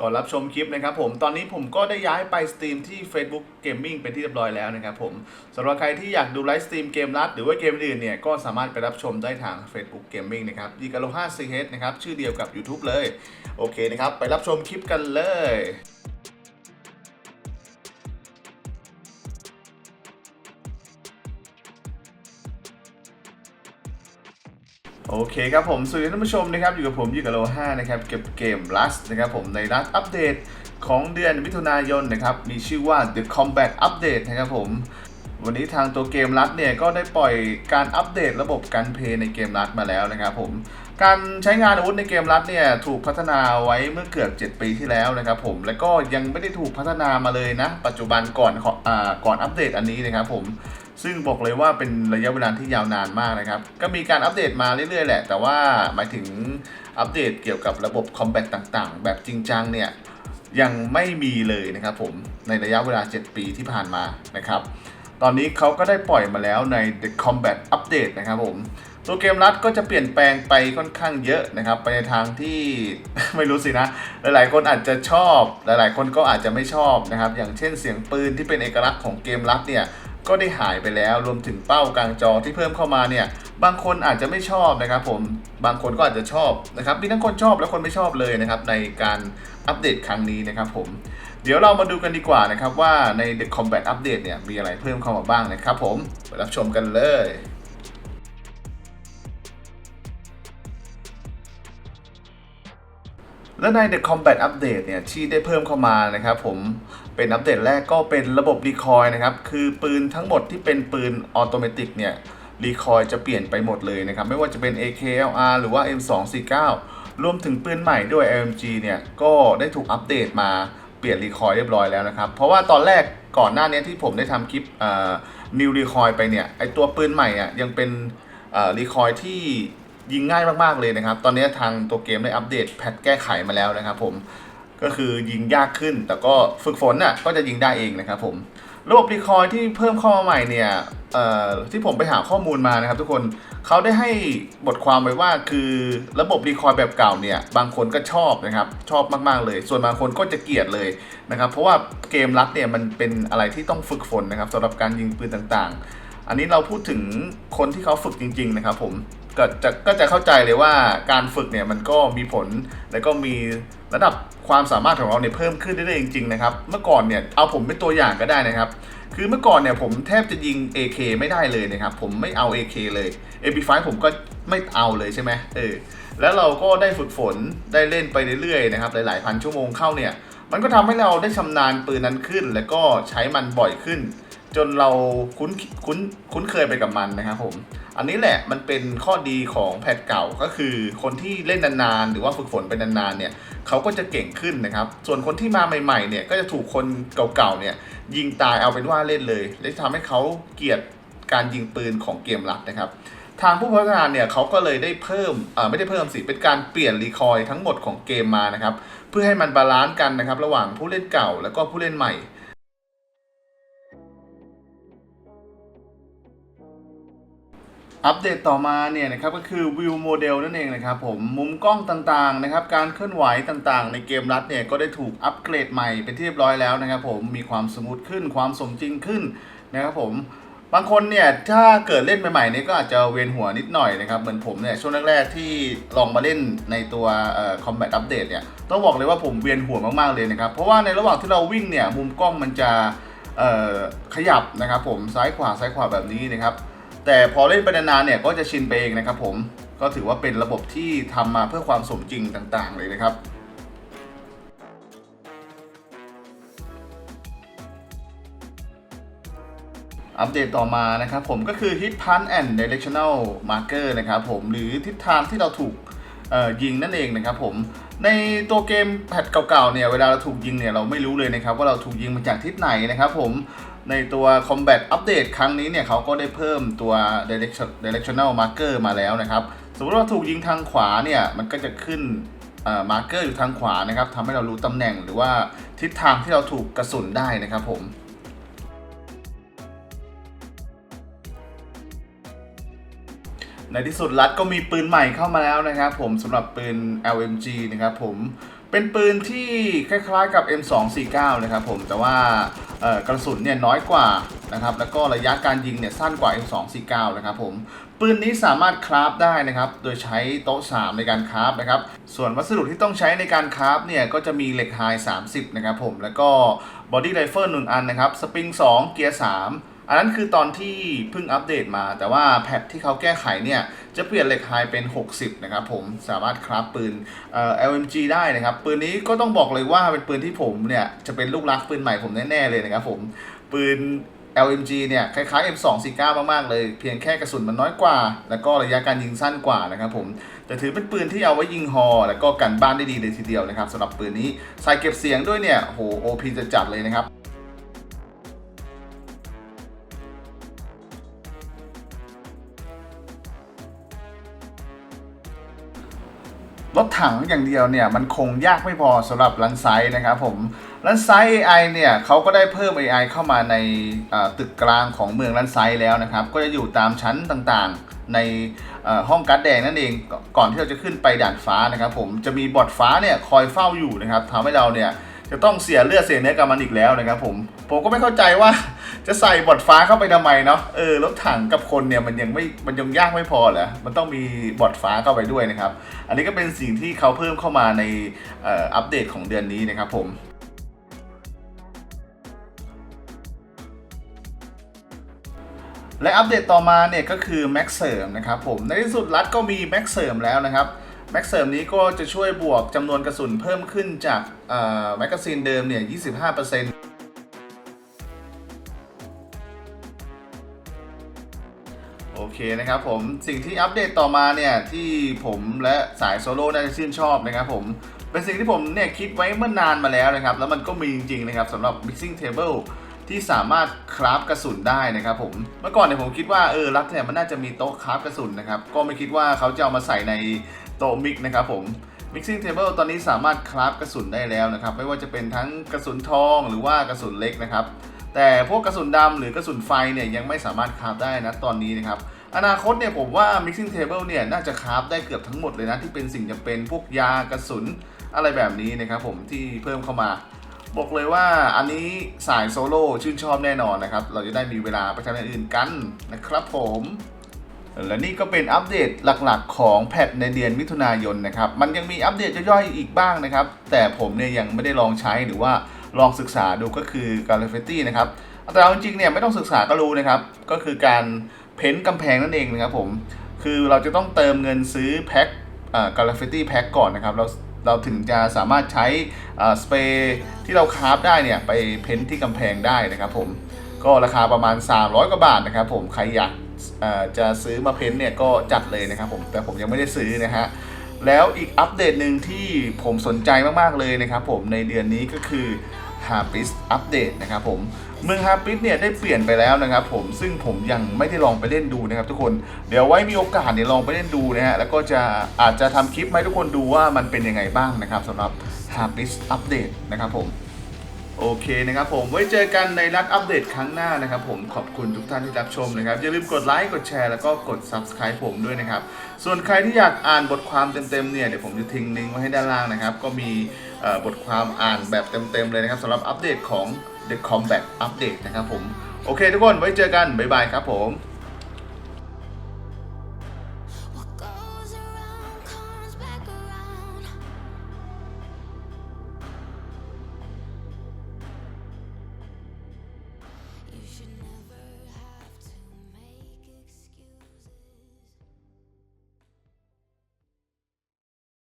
ก่อนรับชมคลิปนะครับผมตอนนี้ผมก็ได้ย้ายไปสตรีมที่ Facebook Gaming เป็นที่เรียบร้อยแล้วนะครับผมสำหรับใครที่อยากดูไลฟ์สตรีมเกมรัดหรือว่าเกมอื่นเนี่ยก็สามารถไปรับชมได้ทาง Facebook Gaming นะครับดีกาโล5 CH นะครับชื่อเดียวกับ YouTube เลย โอเคนะครับ ไปรับชมคลิปกันเลย โอเคครับผมสวัสดีท่านผู้ชมนะครับอยู่กับผมยูกาโล5นะครับเก็บเกม Rust นะครับผมในรัฐอัปเดตของเดือนมิถุนายนนะครับมีชื่อว่า The Combat Update นะครับผม วันนี้ทางตัวเกมรัดเนี่ยก็ได้ปล่อยการอัปเดตระบบการเพลย์ในเกมรัดมาแล้วนะครับผมการใช้งานอาวุธในเกมรัดเนี่ยถูกพัฒนาไว้เมื่อเกือบ 7 ปีที่แล้วนะครับผมและก็ยังไม่ได้ถูกพัฒนามาเลยนะ ปัจจุบันก่อนออ่าก่อนอัปเดตอันนี้นะครับผม ซึ่งบอกเลยว่าเป็นระยะเวลาที่ยาวนานมากนะครับ ก็มีการอัปเดตมาเรื่อยๆ แหละ แต่ว่าหมายถึงอัปเดตเกี่ยวกับระบบคอมแบทต่างๆ แบบจริงจังเนี่ยยังไม่มีเลยนะครับผมในระยะเวลา 7 ปีที่ผ่านมานะครับ ตอนนี้เขาก็ได้ปล่อยมาแล้วใน The Combat Update นะครับผมตัวเกมรัดก็จะเปลี่ยนแปลงไปค่อนข้างเยอะนะครับ ไปในทางที่ไม่รู้สินะ หลายๆ คนอาจจะชอบ หลายๆ คนก็อาจจะไม่ชอบนะครับ อย่างเช่นเสียงปืนที่เป็นเอกลักษณ์ของเกมรัดเนี่ย ก็ได้หายไปแล้วรวมถึงเป้ากลางจอที่เพิ่มเข้ามาเนี่ยบางคนอาจจะไม่ชอบนะครับผมบางคนก็อาจจะชอบนะครับมีทั้งคนชอบและคนไม่ชอบเลยนะครับในการอัปเดตครั้งนี้นะครับผมเดี๋ยวเรามาดูกันดีกว่านะครับว่าใน The Combat Update เนี่ยมีอะไรเพิ่มเข้ามาบ้างนะครับผมไปรับชมกันเลย และใน The Combat Update เนี่ยที่ได้เพิ่มเข้ามานะครับผมเป็นอัปเดตแรกก็เป็นระบบรีคอยนะครับ คือปืนทั้งหมดที่เป็นปืนออโตเมติกเนี่ยรีคอยจะเปลี่ยนไปหมดเลยนะครับ ไม่ว่าจะเป็น AKLR หรือว่า M249 รวมถึงปืนใหม่ด้วย LMG เนี่ยก็ได้ถูกอัปเดตมาเปลี่ยนรีคอยเรียบร้อยแล้วนะครับ เพราะว่าตอนแรกก่อนหน้านี้ที่ผมได้ทำคลิปนิวรีคอยไปเนี่ยไอตัวปืนใหม่อะยังเป็นรีคอยที่ ยิงง่ายมากๆเลยนะครับ ตอนนี้ทางตัวเกมได้อัปเดตแพทแก้ไขมาแล้วนะครับผมก็คือยิงยากขึ้น แต่ก็ฝึกฝนน่ะก็จะยิงได้เองนะครับผมระบบรีคอยที่เพิ่มเข้ามาใหม่เนี่ยที่ผมไปหาข้อมูลมานะครับ ทุกคนเขาได้ให้บทความไว้ว่าคือระบบรีคอยแบบเก่าเนี่ย บางคนก็ชอบนะครับ ชอบมากๆเลย ส่วนบางคนก็จะเกลียดเลยนะครับ เพราะว่าเกมรัดเนี่ยมันเป็นอะไรที่ต้องฝึกฝนนะครับสำหรับการยิงปืนต่างๆ อันนี้เราพูดถึงคนที่เขาฝึกจริง ๆ นะครับผม ก็จะก็จะเข้าใจเลยว่าการฝึกเนี่ยมันก็มีผล แล้วก็มีระดับความสามารถของเราเนี่ยเพิ่มขึ้นเรื่อยจริงๆนะครับ เมื่อก่อนเนี่ยเอาผมเป็นตัวอย่างก็ได้นะครับ คือเมื่อก่อนเนี่ยผมแทบจะยิง AK ไม่ได้เลยนะครับ ผมไม่เอา AK เลย MP5 ผมก็ไม่เอาเลยใช่ไหมเออแล้วเราก็ได้ฝึกฝนได้เล่นไปเรื่อยๆนะครับหลายๆพันชั่วโมงเข้าเนี่ย มันก็ทำให้เราได้ชำนาญปืนนั้นขึ้น แล้วก็ใช้มันบ่อยขึ้น จนเราคุ้นคุ้นคุ้นเคยไปกับมันนะครับผม อันนี้แหละมันเป็นข้อดีของแพทเก่าก็คือ คนที่เล่นนานๆหรือว่าฝึกฝนไปนานๆเนี่ยเขาก็จะเก่งขึ้นนะครับ ส่วนคนที่มาใหม่ๆเนี่ยก็จะถูกคนเก่าๆเนี่ยยิงตายเอาเป็นว่าเล่นเลยและทำให้เขาเกลียดการยิงปืนของเกมรัดนะครับทางผู้พัฒนาเนี่ยเขาก็เลยได้เพิ่มอ่าไม่ได้เพิ่มสิเป็นการเปลี่ยนรีคอยทั้งหมดของเกมมานะครับ เพื่อให้มันบาลานซ์กันนะครับ ระหว่างผู้เล่นเก่าแล้วก็ผู้เล่นใหม่ อัปเดตต่อมาเนี่ยนะครับก็คือวิวโมเดลนั่นเองนะครับผมมุมกล้องต่างๆนะครับการเคลื่อนไหวต่างๆ ในเกมรัดเนี่ยก็ได้ถูกอัปเกรดใหม่เป็นที่เรียบร้อยแล้วนะครับผมมีความสมูทขึ้นความสมจริงขึ้นนะครับผมบางคนเนี่ยถ้าเกิดเล่นใหม่ๆเนี่ยก็อาจจะเวียนหัวนิดหน่อยนะครับเหมือนผมเนี่ยช่วงแรกๆที่ลองมาเล่นในตัวเอ่อ combat update เนี่ยต้องบอกเลยว่าผมเวียนหัวมากๆเลยนะครับเพราะว่าในระหว่างที่เราวิ่งเนี่ยมุมกล้องมันจะขยับนะครับผมซ้ายขวาซ้ายขวาแบบนี้นะครับ แต่พอเล่นไปนานๆเนี่ยก็จะชินไปเองนะครับผมก็ถือว่าเป็นระบบที่ทำมาเพื่อความสมจริงต่างๆ เลยนะครับอัปเดตต่อมานะครับผมก็คือ Hit Punch and Directional Marker นะครับผมหรือทิศทางที่เราถูกยิงนั่นเองนะครับผมในตัวเกมแพทเก่าๆเนี่ยเวลาเราถูกยิงเนี่ยเราไม่รู้เลยนะครับว่าเราถูกยิงมาจากทิศไหนนะครับผม ในตัว Combat Update ครั้งนี้เนี่ยเขาก็ได้เพิ่มตัว Directional Marker มาแล้วนะครับ สมมติว่าถูกยิงทางขวาเนี่ย มันก็จะขึ้นมาร์เกอร์อยู่ทางขวานะครับทำให้เรารู้ตำแหน่งหรือว่าทิศทางที่เราถูกกระสุนได้นะครับผมในที่สุดรัฐก็มีปืนใหม่เข้ามาแล้วนะครับผมสำหรับปืน LMG นะครับผมเป็นปืนที่คล้ายๆกับ M249 นะครับผมแต่ว่า กระสุนเนี่ยน้อยกว่านะครับแล้วก็ระยะการยิงเนี่ยสั้นกว่า M249 นะครับผมปืนนี้สามารถคราฟได้นะครับ โดยใช้โต๊ะ 3 ในการคราฟนะครับ ส่วนวัสดุที่ต้องใช้ในการคราฟเนี่ยก็จะมีเหล็กไฮ30 นะครับผม แล้วก็บอดี้ไรเฟิลหนึ่งอันนะครับ สปริง 2 เกียร์ 3 อันนั้นคือตอนที่เพิ่งอัปเดตมา แต่ว่าแพทที่เขาแก้ไขเนี่ยจะเปลี่ยนเหล็กไฮเป็น 60 นะครับผมสามารถคราฟปืนเอ่อ LMG ได้นะครับ ปืนนี้ก็ต้องบอกเลยว่าเป็นปืนที่ผมเนี่ยจะเป็นลูกรักปืนใหม่ผมแน่ๆเลยนะครับผมปืน LMG เนี่ยคล้ายๆ M249 มากๆเลย เพียงแค่กระสุนมันน้อยกว่า แล้วก็ระยะการยิงสั้นกว่านะครับผมแต่ถือเป็นปืนที่เอาไว้ยิงฮอ แล้วก็กันบ้านได้ดีเลยทีเดียวนะครับสำหรับปืนนี้ใส่เก็บเสียงด้วยเนี่ยโห OP จะจัดเลยนะครับ รถถังอย่างเดียวเนี่ยมันคงยากไม่พอสำหรับรันไซต์นะครับผมรันไซต์ AI เนี่ยเขาก็ได้เพิ่ม AI เข้ามาในตึกกลางของเมืองรันไซต์แล้วนะครับ ก็จะอยู่ตามชั้นต่างๆในห้องการ์ดแดงนั่นเองก่อนที่เราจะขึ้นไปด่านฟ้านะครับผมจะมีบอดฟ้าเนี่ยคอยเฝ้าอยู่นะครับทำให้เราเนี่ย จะต้องเสียเลือดเสียเนื้อกับมันอีกแล้วนะครับผมผมก็ไม่เข้าใจว่าจะใส่บอทฟ้าเข้าไปทำไมเนาะเออรถถังกับคนเนี่ยมันยังไม่มันยังยากไม่พอเหรอมันต้องมีบอทฟ้าเข้าไปด้วยนะครับ อันนี้ก็เป็นสิ่งที่เขาเพิ่มเข้ามาในอ่ออัปเดตของเดือนนี้นะครับผมและอัปเดตต่อมาเนี่ยก็คือแม็กเสริมนะครับผมในที่สุดรัฐก็มีแม็กเสริมแล้วนะครับ แม็กเสริมนี้ก็จะช่วยบวกจำนวนกระสุนเพิ่มขึ้นจากแมกกาซีนเดิมเนี่ย 25%โอเคนะครับผมสิ่งที่อัปเดตต่อมาเนี่ย ที่ผมและสายโซโล่น่าจะชื่นชอบนะครับผม เป็นสิ่งที่ผมเนี่ยคิดไว้เมื่อนานมาแล้วนะครับ แล้วมันก็มีจริงๆนะครับสำหรับ mixing table ที่สามารถคราฟกระสุนได้นะครับผมเมื่อก่อนเนี่ยผมคิดว่าเออรัฐเนี่ยมันน่าจะมีโต๊ะคราฟกระสุนนะครับ ก็ไม่คิดว่าเขาจะเอามาใส่ใน โตมิกนะครับผม mixing table ตอนนี้สามารถคราฟกระสุนได้แล้วนะครับ ไม่ว่าจะเป็นทั้งกระสุนทองหรือว่ากระสุนเล็กนะครับ แต่พวกกระสุนดำหรือกระสุนไฟเนี่ยยังไม่สามารถคราฟได้นะตอนนี้นะครับอนาคตเนี่ยผมว่า mixing table เนี่ยน่าจะคราฟได้เกือบทั้งหมดเลยนะ ที่เป็นสิ่งจำเป็นพวกยากระสุนอะไรแบบนี้นะครับผมที่เพิ่มเข้ามา บอกเลยว่าอันนี้สายโซโล่ชื่นชอบแน่นอนนะครับ เราจะได้มีเวลาไปทำอย่างอื่นกันนะครับผม และนี่ก็เป็นอัปเดตหลักๆ ของแพทในเดือนมิถุนายนนะครับ มันยังมีอัปเดตย่อยๆอีกบ้างนะครับ แต่ผมเนี่ยยังไม่ได้ลองใช้หรือว่าลองศึกษาดูก็คือ g a l a f e t i นะครับแต่เอาจริงๆเนี่ยไม่ต้องศึกษาก็รู้นะครับ ก็คือการเพ้นท์กำแพงนั่นเองนะครับผม คือเราจะต้องเติมเงินซื้อแพ็คกาลาเฟตี้แพ็คก่อนนะครับ เราเราถึงจะสามารถใช้สเปรย์ที่เราคราฟได้เนี่ยไปเพ้นท์ที่กำแพงได้นะครับผม ก็ราคาประมาณ 300 กว่าบาทนะครับผม ใครอยาก จะซื้อมาเพ้นเนี่ยก็จัดเลยนะครับผมแต่ผมยังไม่ได้ซื้อนะฮะแล้วอีกอัปเดตหนึ่งที่ผมสนใจมากๆเลยนะครับผมในเดือนนี้ก็คือ h a r p i s อัปเดตนะครับผมเมือง h a r p i s เนี่ยได้เปลี่ยนไปแล้วนะครับผมซึ่งผมยังไม่ได้ลองไปเล่นดูนะครับทุกคนเดี๋ยวไว้มีโอกาสเนี่ยลองไปเล่นดูนะฮะแล้วก็จะอาจจะทำคลิปให้ทุกคนดูว่ามันเป็นยังไงบ้างนะครับสำหรับ h a r p i s อัปเดตนะครับผม โอเคนะครับผมไว้เจอกันในรัดอัปเดตครั้งหน้านะครับผมขอบคุณทุกท่านที่รับชมนะครับ อย่าลืมกดไลค์กดแชร์แล้วก็กด Subscribe ผมด้วยนะครับ ส่วนใครที่อยากอ่านบทความเต็มๆเนี่ยเดี๋ยวผมจะทิ้งลิงก์ไว้ให้ด้านล่างนะครับ ก็มีบทความอ่านแบบเต็มๆเลยนะครับสำหรับอัปเดตของ The Combat Update นะครับผม โอเคทุกคนไว้เจอกัน บ๊ายบายครับผม